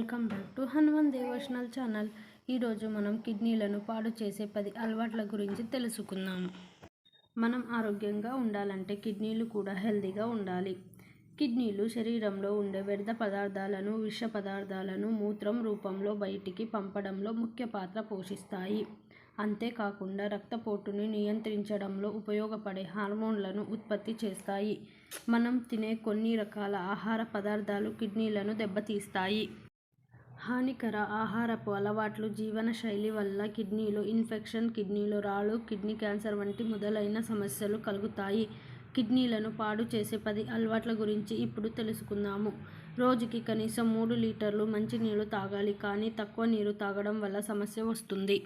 Welcome back to Hanuman devotional channel. ఈరోజు మనం కిడ్నీలను పాడు చేసే పది అలవాట్ల గురించి తెలుసుకుందాం. మనం ఆరోగ్యంగా ఉండాలంటే కిడ్నీలు కూడా హెల్తీగా ఉండాలి. కిడ్నీలు శరీరంలో ఉండే వ్యర్థ పదార్థాలను విష పదార్థాలను మూత్రం రూపంలో బయటికి పంపడంలో ముఖ్య పాత్ర పోషిస్తాయి. అంతేకాకుండా రక్తపోటుని నియంత్రించడంలో ఉపయోగపడే హార్మోన్లను ఉత్పత్తి చేస్తాయి. మనం తినే కొన్ని రకాల ఆహార పదార్థాలు కిడ్నీలను దెబ్బతీస్తాయి. హానికర ఆహారపు అలవాట్లు జీవనశైలి వల్ల కిడ్నీలో ఇన్ఫెక్షన్ కిడ్నీలో రాళ్ళు కిడ్నీ క్యాన్సర్ వంటి మొదలైన సమస్యలు కలుగుతాయి. కిడ్నీలను పాడు చేసే పది అలవాట్ల గురించి ఇప్పుడు తెలుసుకుందాము. రోజుకి కనీసం మూడు లీటర్లు మంచినీళ్ళు తాగాలి కానీ తక్కువ నీరు తాగడం వల్ల సమస్య వస్తుంది.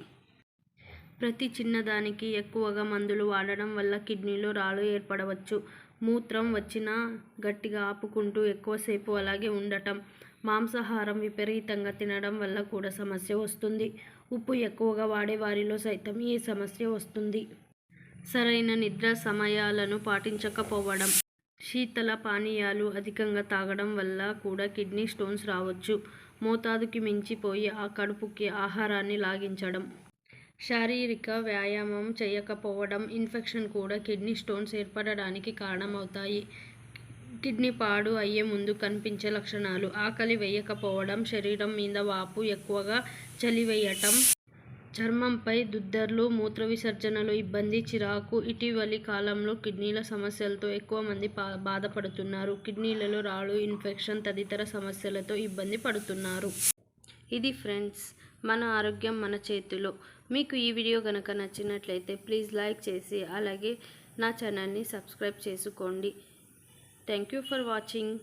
ప్రతి చిన్నదానికి ఎక్కువగా మందులు వాడడం వల్ల కిడ్నీలో రాళ్ళు ఏర్పడవచ్చు. మూత్రం వచ్చినా గట్టిగా ఆపుకుంటూ ఎక్కువసేపు అలాగే ఉండటం మాంసాహారం విపరీతంగా తినడం వల్ల కూడా సమస్య వస్తుంది. ఉప్పు ఎక్కువగా వాడే వారిలో సైతం ఈ సమస్య వస్తుంది. సరైన నిద్ర సమయాలను పాటించకపోవడం శీతల పానీయాలు అధికంగా తాగడం వల్ల కూడా కిడ్నీ స్టోన్స్ రావచ్చు. మోతాదుకి మించిపోయి ఆ కడుపుకి ఆహారాన్ని లాగించడం. శారీరక వ్యాయామం చేయకపోవడం ఇన్ఫెక్షన్ కూడా కిడ్నీ స్టోన్స్ ఏర్పడడానికి కారణమవుతాయి. కిడ్నీ పాడు అయ్యే ముందు కనిపించే లక్షణాలు. ఆకలి వేయకపోవడం శరీరం మీద వాపు ఎక్కువగా చలివేయటం చర్మంపై దుద్దర్లు మూత్ర విసర్జనలు ఇబ్బంది చిరాకు ఇటీవలి కాలంలో కిడ్నీల సమస్యలతో ఎక్కువ మంది బాధపడుతున్నారు. కిడ్నీలలో రాళ్ళు ఇన్ఫెక్షన్ తదితర సమస్యలతో ఇబ్బంది పడుతున్నారు. ఇది ఫ్రెండ్స్ మన ఆరోగ్యం మన చేతిలో. మీకు ఈ వీడియో కనుక నచ్చినట్లయితే ప్లీజ్ లైక్ చేసి అలాగే నా ఛానల్ని సబ్స్క్రైబ్ చేసుకోండి. Thank you for watching.